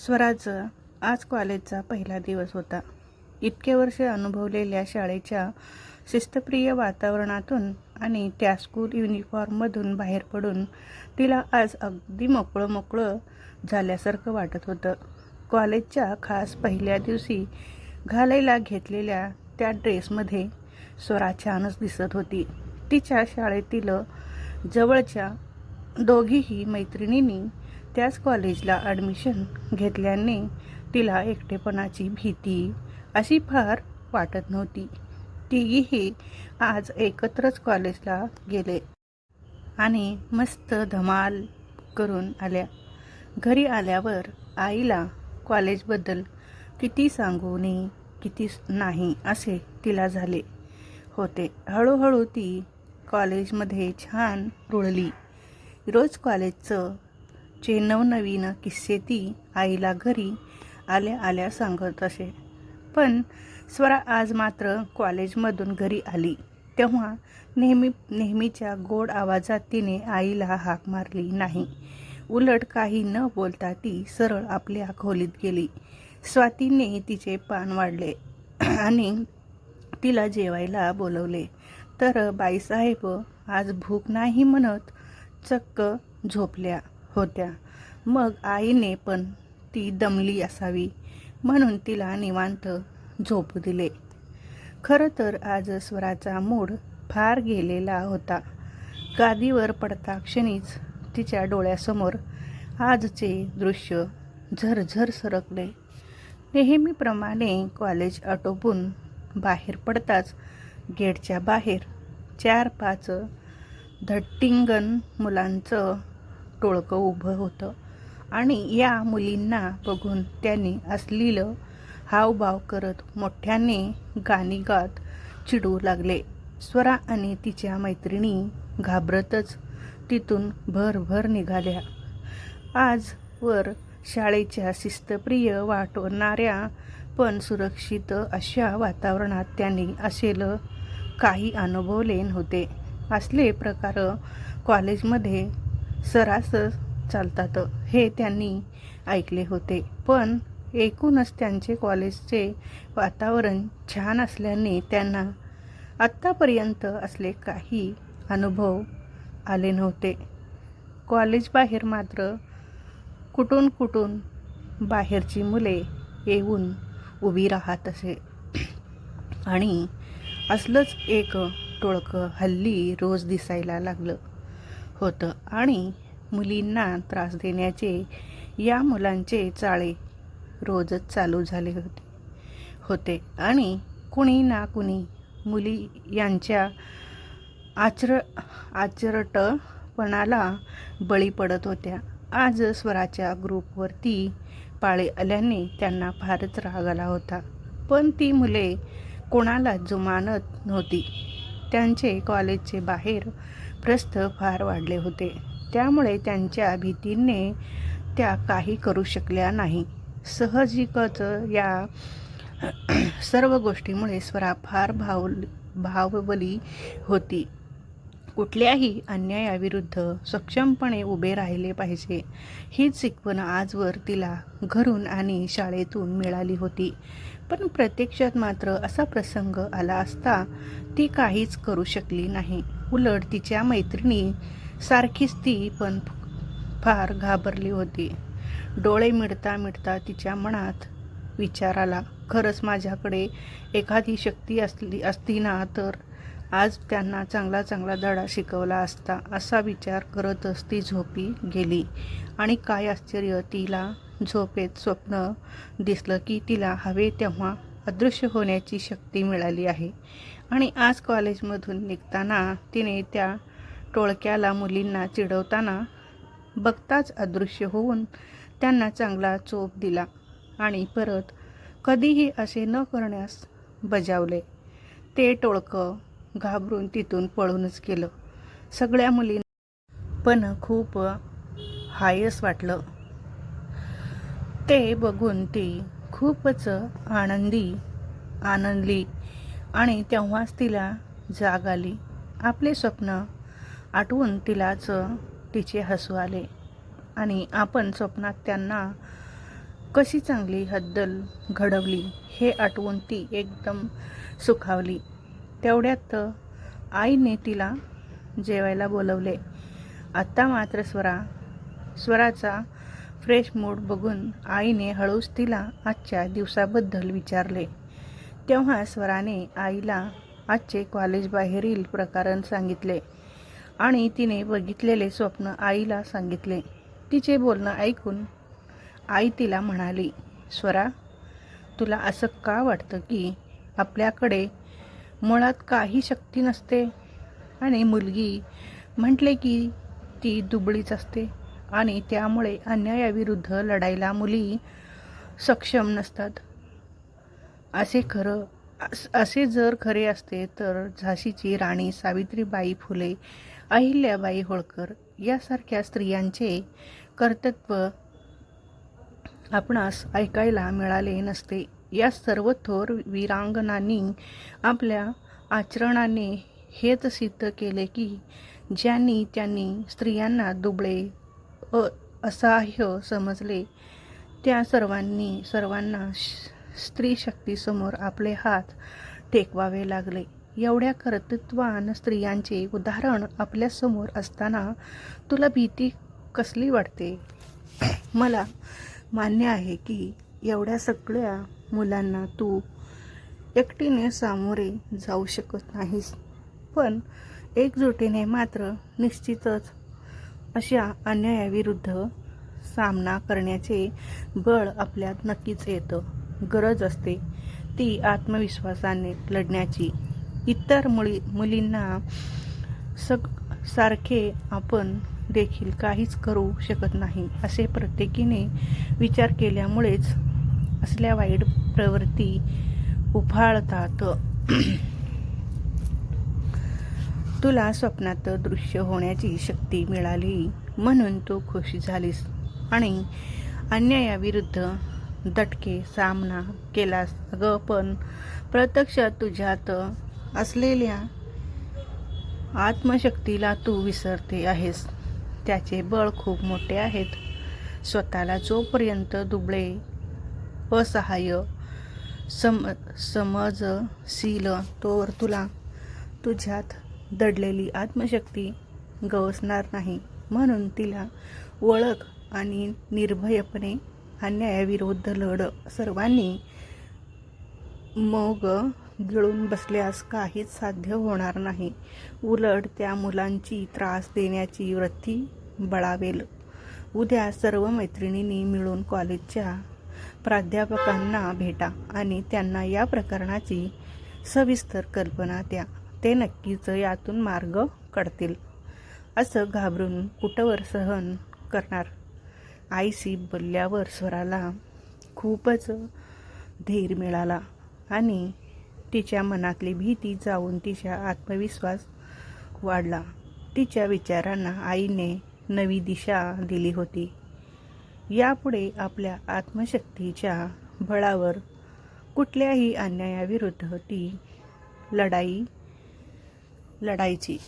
स्वराचं आज कॉलेजचा पहिला दिवस होता. इतके वर्ष अनुभवलेल्या शाळेच्या शिस्तप्रिय वातावरणातून आणि त्या स्कूल युनिफॉर्ममधून बाहेर पडून तिला आज अगदी मोकळं मोकळं झाल्यासारखं वाटत होतं. कॉलेजच्या खास पहिल्या दिवशी घालायला घेतलेल्या त्या ड्रेसमध्ये स्वरा छानच दिसत होती. तिच्या शाळेतील जवळच्या दोघीही मैत्रिणींनी त्याच कॉलेजला ॲडमिशन घेतल्याने तिला एकटेपणाची भीती अशी फार वाटत नव्हती. तिघीही आज एकत्रच कॉलेजला गेले आणि मस्त धमाल करून आल्या. घरी आल्यावर आईला कॉलेजबद्दल किती सांगू नये किती नाही असे तिला झाले होते. हळूहळू ती कॉलेजमध्ये छान रुळली. रोज कॉलेजचं चे नवनवीन किस्से ती आईला घरी आल्या आल्या सांगत असे. पण स्वरा आज मात्र कॉलेजमधून घरी आली. तेव्हा नेहमी नेहमीच्या गोड आवाजात तिने आईला हाक मारली नाही. उलट काही न बोलता ती सरळ आपल्या खोलीत गेली. स्वातीने तिचे पान वाढले आणि तिला जेवायला बोलवले. तर बाईसाहेब आज भूक नाही म्हणत चक्क झोपल्या. होत्या. मग आईने पण ती दमली असावी म्हणून तिला निवांत झोपू दिले. खरं तर आज स्वराचा मूड फार गेलेला होता. गादीवर पडता क्षणीच तिच्या डोळ्यासमोर आजचे दृश्य झरझर सरकले. नेहमीप्रमाणे कॉलेज आटोपून बाहेर पडताच गेटच्या बाहेर चार पाच धट्टिंगन मुलांचं टोळकं उभं होतं. आणि या मुलींना बघून त्यांनी असलेलं हावभाव करत मोठ्याने गाणी गात चिडू लागले. स्वरा आणि तिच्या मैत्रिणी घाबरतच तिथून भरभर निघाल्या. आजवर शाळेच्या शिस्तप्रिय वाटणाऱ्या पण सुरक्षित अशा वातावरणात त्यांनी असेल काही अनुभवले नव्हते. असले प्रकार कॉलेजमध्ये सरास चालतात. हे त्यांनी ऐकले होते. पण एकूणच त्यांचे कॉलेजचे वातावरण छान असल्याने त्यांना आत्तापर्यंत असले काही अनुभव आले नव्हते. कॉलेजबाहेर मात्र कुठून कुठून बाहेरची मुले येऊन उभी राहत असे. आणि असलंच एक टोळकं हल्ली रोज दिसायला लागलं. होतं. आणि मुलींना त्रास देण्याचे या मुलांचे चाळे रोजच चालू झाले होते. होते. आणि कुणी ना कुणी मुली यांच्या आचर आचरटपणाला बळी पडत होत्या. आज स्वराच्या ग्रुपवरती पाळे आल्याने त्यांना फारच राग आला होता. पण ती मुले कोणाला जुमानत नव्हती. त्यांचे कॉलेजचे बाहेर प्रस्थ फार वाढले होते. त्यामुळे त्यांच्या भीतीने त्या काही करू शकल्या नाही. सहजिकच या सर्व गोष्टीमुळे स्वरा फार भाव भाववली होती. कुठल्याही अन्यायाविरुद्ध सक्षमपणे उभे राहिले पाहिजे हीच शिकवण आजवर तिला घरून आणि शाळेतून मिळाली होती. पण प्रत्यक्षात मात्र असा प्रसंग आला असता ती काहीच करू शकली नाही. उलट तिच्या मैत्रिणी सारखीच ती पण फार घाबरली होती. डोळे मिळता मिळता तिच्या मनात विचार आला खरंच माझ्याकडे एखादी शक्ती असली असती ना तर? आज त्यांना चांगला चांगला धडा शिकवला असता असा विचार करतच ती झोपी गेली. आणि काय आश्चर्य तिला झोपेत स्वप्न दिसलं की तिला हवे तेव्हा अदृश्य होण्याची शक्ती मिळाली आहे. आणि आज कॉलेजमधून निघताना तिने त्या टोळक्याला मुलींना चिडवताना बघताच अदृश्य होऊन त्यांना चांगला चोप दिला आणि परत कधीही असे न करण्यास बजावले. ते टोळकं घाबरून तिथून पळूनच गेलं. सगळ्या मुलींना पण खूप हायस वाटलं. ते बघून ती खूपच आनंदी आनंदली आणि तेव्हाच तिला जाग आली. आपले स्वप्न आठवून तिलाच तिचे हसू आले. आणि आपण स्वप्नात त्यांना कशी चांगली हद्दल घडवली हे आठवून ती एकदम सुखावली. तेवढ्यात आईने तिला जेवायला बोलवले. आत्ता मात्र स्वरा स्वराचा फ्रेश मूड बघून आईने हळूच तिला आजच्या दिवसाबद्दल विचारले. तेव्हा स्वराने आईला आजचे कॉलेजबाहेरील प्रकरण सांगितले आणि तिने बघितलेले स्वप्न आईला सांगितले. तिचे बोलणं ऐकून आई तिला म्हणाली स्वरा तुला असं का वाटतं की आपल्याकडे मुळात काही शक्ती नसते आणि मुलगी म्हटले की ती दुबळीच असते. आणि त्यामुळे अन्यायाविरुद्ध लढायला मुली सक्षम नसतात. असे खरं असे जर खरे असते तर झाशीची राणी सावित्रीबाई फुले अहिल्याबाई होळकर यासारख्या स्त्रियांचे कर्तृत्व आपणास ऐकायला मिळाले नसते. या सर्व थोर वीरांगणांनी आपल्या आचरणाने हेच सिद्ध केले की ज्यांनी त्यांनी स्त्रियांना दुबळे असह्य समजले त्या सर्वांनी सर्वांना श- स्त्री शक्तीसमोर आपले हात टेकवावे लागले. एवढ्या कर्तृत्वान स्त्रियांचे उदाहरण आपल्यासमोर असताना तुला भीती कसली वाटते? मला मान्य आहे की एवढ्या सगळ्या मुलांना तू एकटीने सामोरे जाऊ शकत नाहीस पण एकजुटीने मात्र निश्चितच अशा अन्यायाविरुद्ध सामना करण्याचे बळ आपल्यात नक्कीच येतं. गरज असते ती आत्मविश्वासाने लढण्याची. इतर मुली मुलींना सग सारखे आपण देखील काहीच करू शकत नाही असे प्रत्येकीने विचार केल्यामुळेच असल्या वाईट प्रवृत्ती उफाळतात. तुला स्वप्नात दृश्य होण्याची शक्ती मिळाली म्हणून तू खुश झालीस आणि अन्यायाविरुद्ध दटके सामना केलास. अगं पण प्रत्यक्ष तुझ्यात असलेल्या आत्मशक्तीला तू विसरते आहेस. त्याचे बळ खूप मोठे आहेत. स्वतःला जोपर्यंत दुबळे असहाय्य सम समजशील तोवर तुला तुझ्यात दडलेली आत्मशक्ती गवसणार नाही. म्हणून तिला ओळख आणि निर्भयपणे अन्यायाविरुद्ध लढ. सर्वांनी मग गिळून बसल्यास काहीच साध्य होणार नाही. उलट त्या मुलांची त्रास देण्याची वृत्ती बळावेल. उद्या सर्व मैत्रिणींनी मिळून कॉलेजच्या प्राध्यापकांना भेटा आणि त्यांना या प्रकरणाची सविस्तर कल्पना द्या. ते नक्कीच यातून मार्ग कळतील असं घाबरून कुठवर सहन करणार? आईशी बोलल्यावर स्वराला खूपच धीर मिळाला आणि तिच्या मनातली भीती जाऊन तिचा आत्मविश्वास वाढला. तिच्या विचारांना आईने नवी दिशा दिली होती. यापुढे आपल्या आत्मशक्तीच्या बळावर कुठल्याही अन्यायाविरुद्ध ती लढाई लढायची.